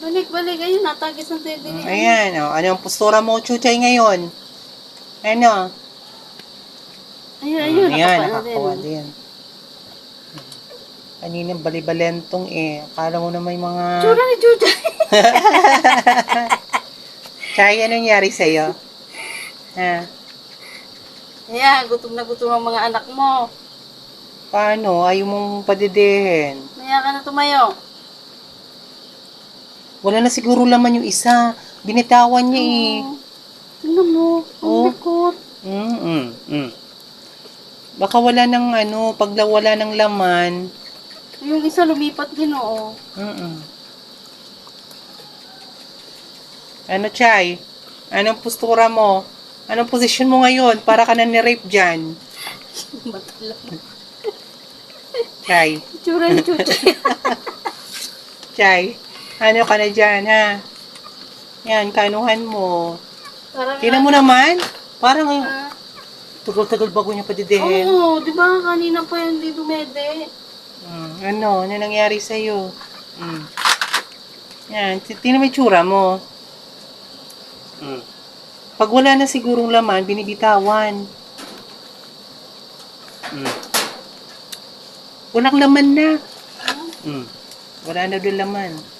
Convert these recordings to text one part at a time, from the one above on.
Balik, balik. Ayun, natagis ng teddy niya. Ayan, oh. Ano ang postura mo, Chuchay, ngayon? Ano? Ayun, ayun. Ayan, nakapa na nakakuha din. Kaninang balibalentong eh. Akala mo na may mga... Tsura ni Chuchay. Chay, anong nangyari sa'yo? Ha? Ayan, gutom na gutom ang mga anak mo. Paano? Ayaw mong padidihin. Maya ka na tumayo. Wala na siguro laman yung isa. Binitawan niya eh. Tingnan mo, ang Oh. likot. Mm, mm, mm. Baka wala ng ano, pag wala ng laman. Yung isa lumipat din, oo. Mm, Ano, Chay? Anong postura mo? Anong posisyon mo ngayon? Para ka na ni-rape dyan. Batala. Chay. Tsura Chuchay. Chay. Ano ka na dyan, ha? Yan, kanuhan mo. Parang Tingnan mo naman. Parang Ah, tagal-tagal bago niya padidihin. Oo, di ba kanina pa yung di dumede? Mm, ano? Ano nangyari sa'yo? Mm. Yan, tingnan mo yung tsura mo. Mm. Pag wala na sigurong laman, binibitawan. Mm. Walang laman na. Mm. Wala na doon laman.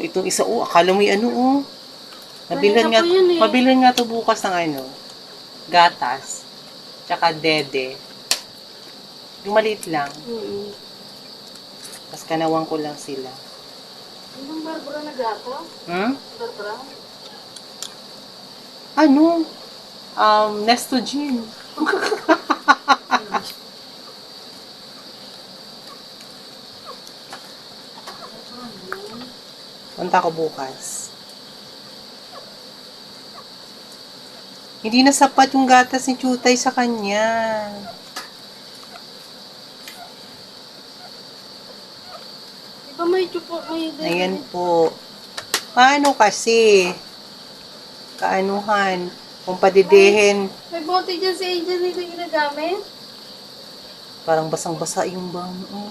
Itong isa, oh, akala mo yung ano, oh. Mabilhan Kanina nga, eh. mabilhan nga to bukas ng ano, gatas, tsaka dede. Yung maliit lang. Mm-hmm. Tapos kanawang ko lang sila. Anong Barbara na gato? Hmm? Barbara? Ano? Um, Nestogen. Punta ko bukas. Hindi na sapat yung gatas ni Chutay sa kanya. Di ba may chupo, may Ayan po. Paano kasi? Kaanuhan? Kung padidihin, May bote dyan si Angel nito ginagamit. parang basang-basa yung bang. Oh,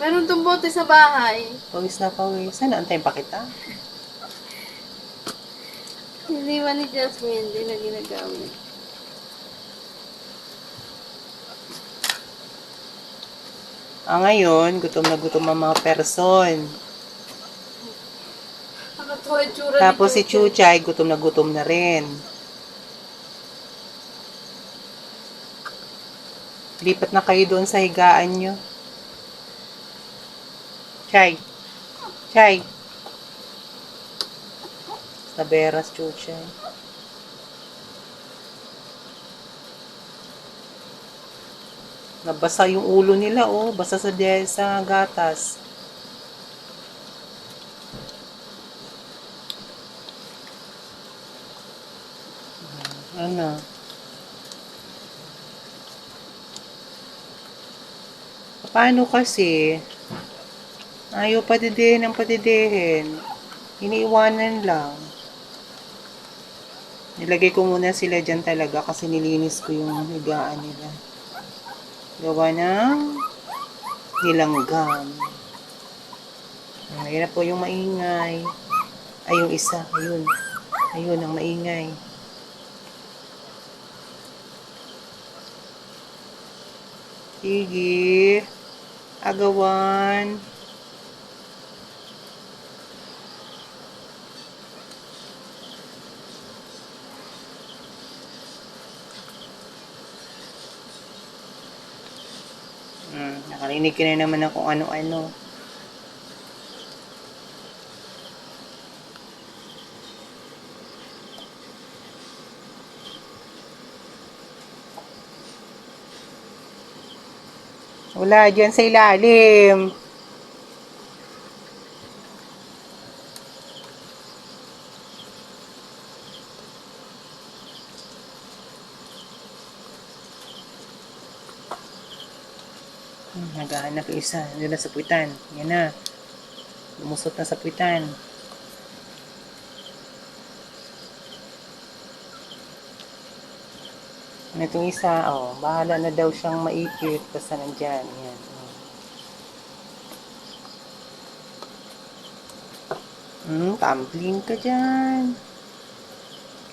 Meron tong bote sa bahay. pawis na pawis. Sana antayin pa kita. Hindi ba ni Jasmine, hindi na ginagamit. Ah, ngayon, gutom na gutom ang mga person. Nakatuwa ni Tapos si Chucho. Chuchay, gutom na gutom na rin. Lipat na kayo doon sa higaan nyo. Chay. Chay. Sa beras, Chuchay. Nabasa yung ulo nila, oh. Basa sa, sa gatas. Ano? Paano kasi? Ayaw patidihin ang patidihin. Iniiwanan lang. Nilagay ko muna sila dyan talaga kasi nilinis ko yung higaan nila. Gawa ng nilanggam. Ayun na po yung maingay. Ay, yung isa. Ayun. Ayun ang maingay. Sige. Agawan. Hmm, nakarinig ka na naman ng ano-ano. Wala dyan sa ilalim. Naghahanap yung isa. Doon na sa puwitan. Yan na. Lumusot na sa puwitan. Itong isa? Oh, bahala na daw siyang maikit. Basta nandyan. Yan. Oh. Hmm, tumbling ka dyan.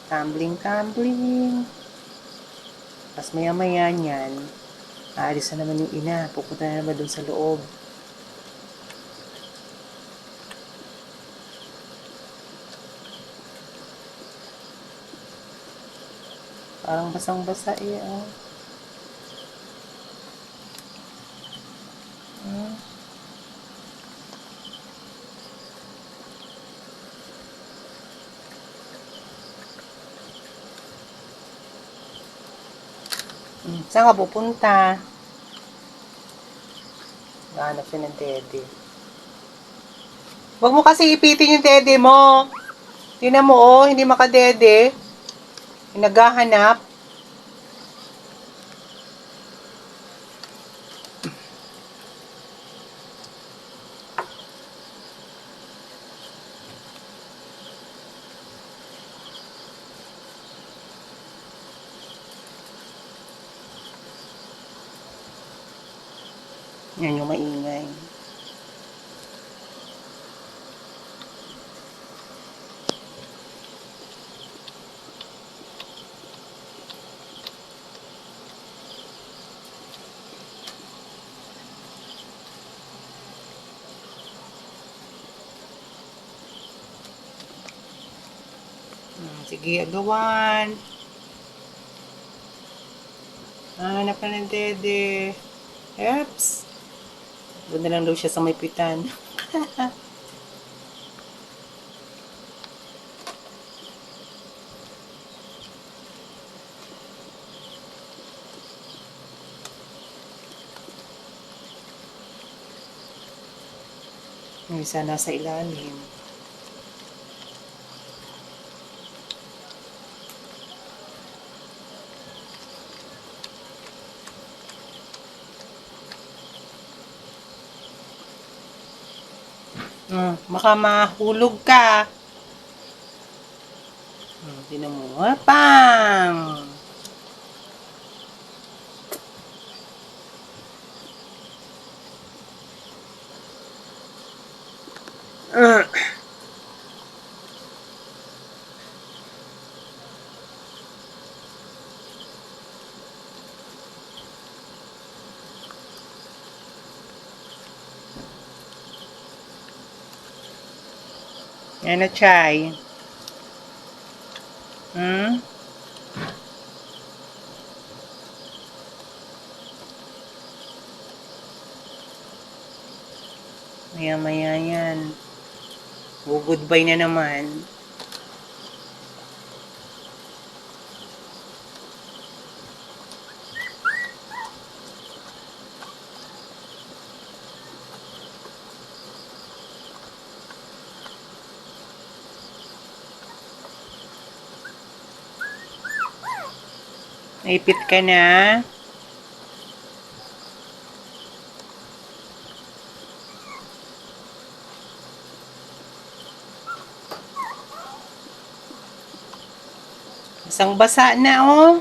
Tumbling, tumbling. Tapos maya-maya niyan, aalis na naman yung ina. Pupunta na naman dun sa loob. Parang basang-basa eh, oh. Saan ka pupunta? Nahanap siya ng teddy. Huwag mo kasi ipitin yung teddy mo. Tingnan mo, oh, hindi makadede. Naghahanap. Yan yung maingay. Hmm, Sige, agawan. Hanap ka ng dede. Eps. Doon na lang daw siya sa may pitan. Yung nasa ilalim. Hmm, baka mahulog ka. Hmm, tinan mo. Pang! Uh. Yan na, Chay. Hmm? Maya-maya yan. Go-goodbye na naman. Naipit ka na. Isang basa na, oh.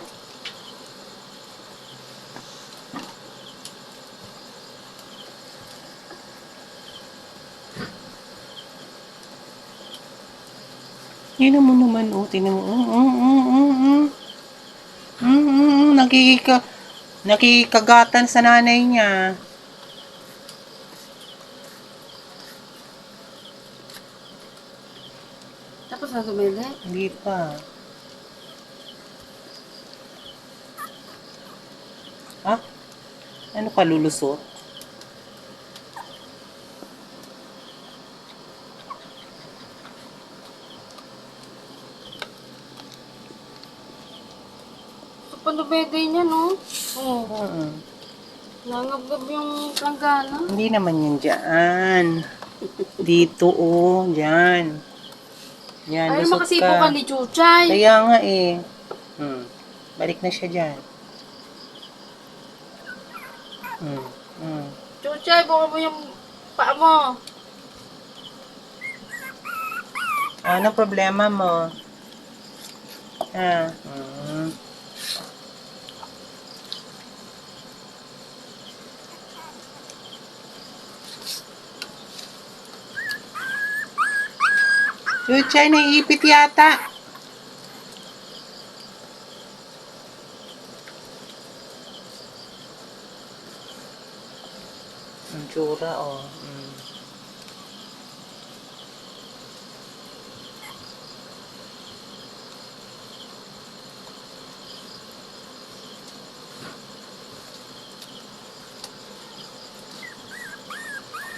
Yun mo naman, oh. Tinan mo. Mm, mm. Mm, mm, mm. Nakikika, nakikagatan sa nanay niya. Tapos na sumili. Hindi pa. Ha? Ano ka lulusot? Panubede niya, no? Oo. Oo. Nangabgab yung planggana. Hindi naman yan dyan. Dito, oh. Dyan. Yan, Ay, lusot makasipo ka. ka ni Chuchay. Kaya nga eh. Hmm. Balik na siya dyan. Hmm. Hmm. Chuchay, buka mo yung paa mo. Ano problema mo? Ha? Hmm. Chuchay, naiipit yata. Ang tsura, oh. Mm.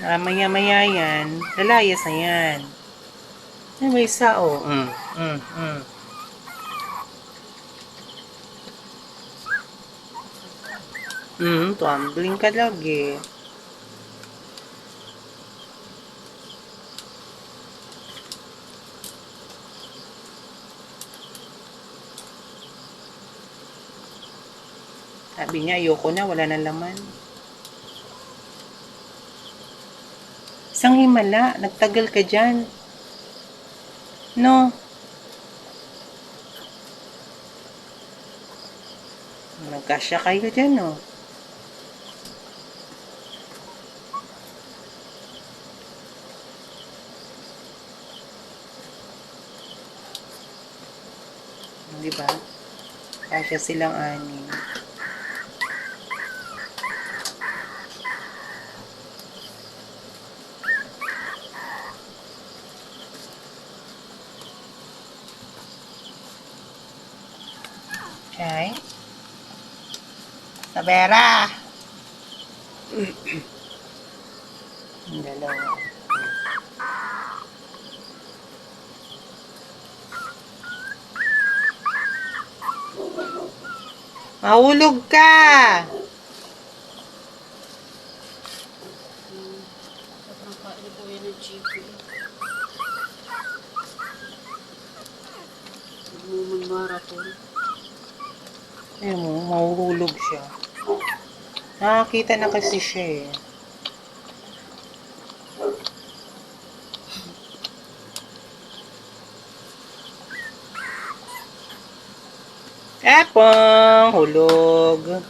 Ah, maya-maya yan. Lalayas na yan. Ay, may isa, oh. Mm, mm, mm. Mm, tumbling ka lagi. Sabi niya, ayoko na, wala na laman. Isang himala, nagtagal ka dyan. No? Nagkasya kayo dyan, no? Di ba? Kasya silang anim. Okay. Sabera! Ang dalawa. Mahulog ka! Marathon. Ayun mo, mahuhulog siya. Nakakita na kasi siya eh. Epong! Hulog!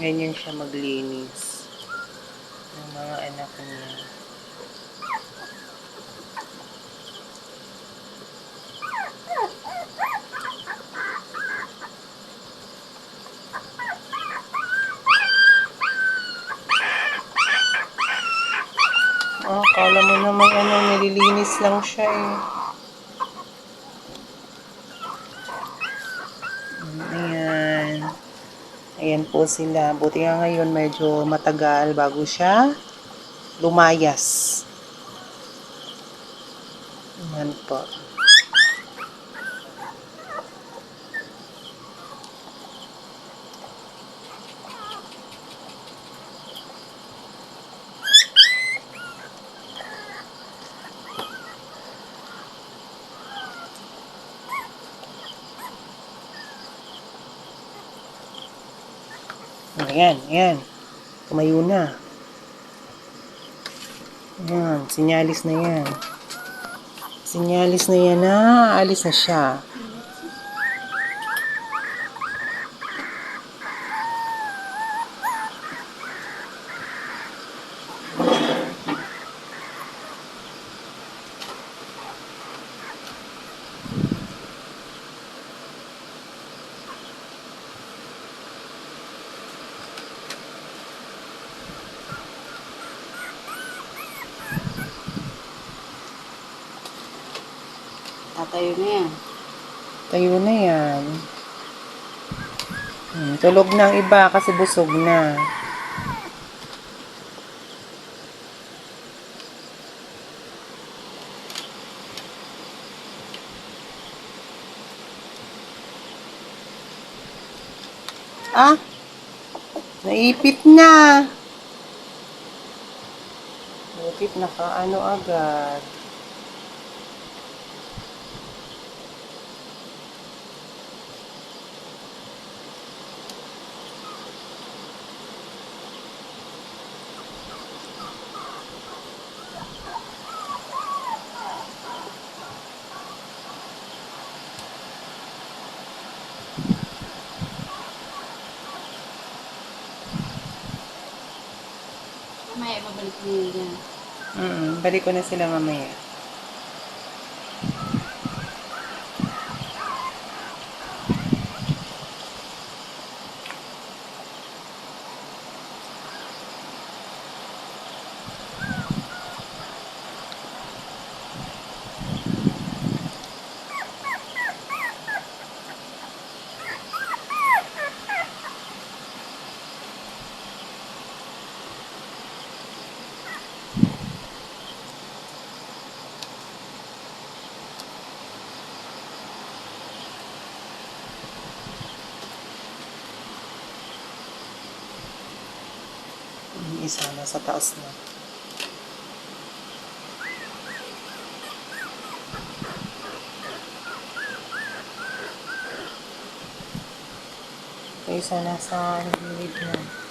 Ganyan siya maglinis ng mga anak niya. Ah, kala mo naman ano, nililinis lang siya eh. Ayan. Ayan po sila. Buti nga ngayon medyo matagal bago siya lumayas. Ayan po. Ayan, ayan. Tumayo na. Ayan, sinyalis na yan. Sinyalis na yan na, alis na siya. Tatayo na yan. Tayo na yan. Hmm, tulog na ang iba kasi busog na. Ah, naipit na. Naipit nakaano agad. Balik ko na sila mamaya. Yung isa na sa taas na. Isa nasa gilid na.